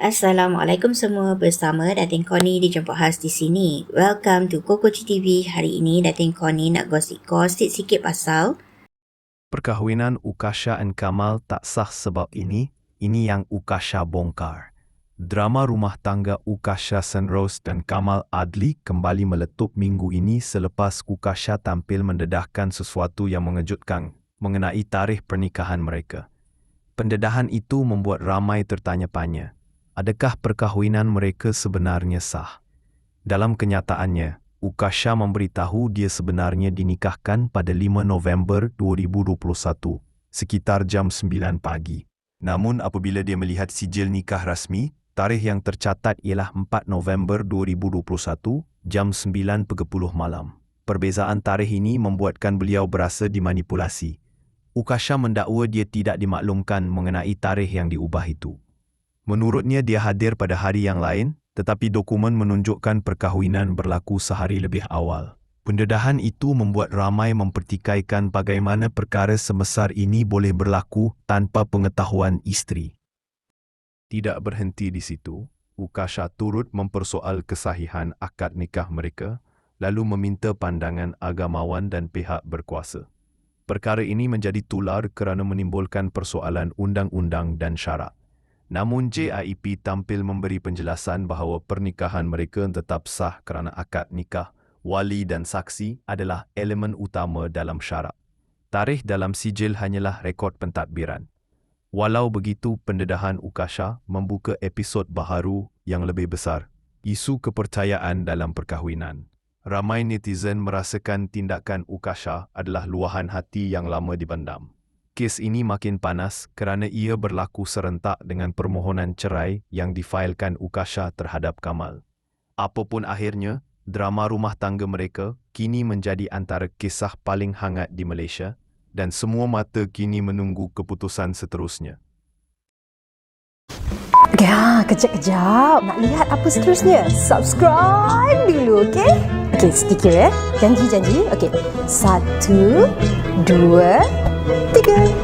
Assalamualaikum semua bersama Datin Connie di Jemput Khas di sini. Welcome to Kokoci TV. Hari ini Datin Connie nak gosip-gosip sikit pasal Perkahwinan Ukasha dan Kamal tak sah sebab ini, ini yang Ukasha bongkar. Drama rumah tangga Ukasha Sunrose dan Kamal Adli kembali meletup minggu ini selepas Ukasha tampil mendedahkan sesuatu yang mengejutkan mengenai tarikh pernikahan mereka. Pendedahan itu membuat ramai tertanya-tanya, adakah perkahwinan mereka sebenarnya sah? Dalam kenyataannya, Ukasha memberitahu dia sebenarnya dinikahkan pada 5 November 2021, sekitar jam 9 pagi. Namun apabila dia melihat sijil nikah rasmi, tarikh yang tercatat ialah 4 November 2021, jam 9.30 malam. Perbezaan tarikh ini membuatkan beliau berasa dimanipulasi. Ukasha mendakwa dia tidak dimaklumkan mengenai tarikh yang diubah itu. Menurutnya dia hadir pada hari yang lain, tetapi dokumen menunjukkan perkahwinan berlaku sehari lebih awal. Pendedahan itu membuat ramai mempertikaikan bagaimana perkara semesar ini boleh berlaku tanpa pengetahuan isteri. Tidak berhenti di situ, Ukasha turut mempersoal kesahihan akad nikah mereka lalu meminta pandangan agamawan dan pihak berkuasa. Perkara ini menjadi tular kerana menimbulkan persoalan undang-undang dan syarat. Namun JIP tampil memberi penjelasan bahawa pernikahan mereka tetap sah kerana akad nikah, wali dan saksi adalah elemen utama dalam syarat. Tarikh dalam sijil hanyalah rekod pentadbiran. Walau begitu, pendedahan Ukasha membuka episod baharu yang lebih besar, isu kepercayaan dalam perkahwinan. Ramai netizen merasakan tindakan Ukasha adalah luahan hati yang lama dibendam kes ini makin panas kerana ia berlaku serentak dengan permohonan cerai yang difailkan Ukasha terhadap Kamal. Apapun akhirnya, drama rumah tangga mereka kini menjadi antara kisah paling hangat di Malaysia dan semua mata kini menunggu keputusan seterusnya. Ya, kejap-kejap. Nak lihat apa seterusnya? Subscribe dulu, okey? Okey, sedikit ya. Janji-janji. Okey. Satu, dua, tiga.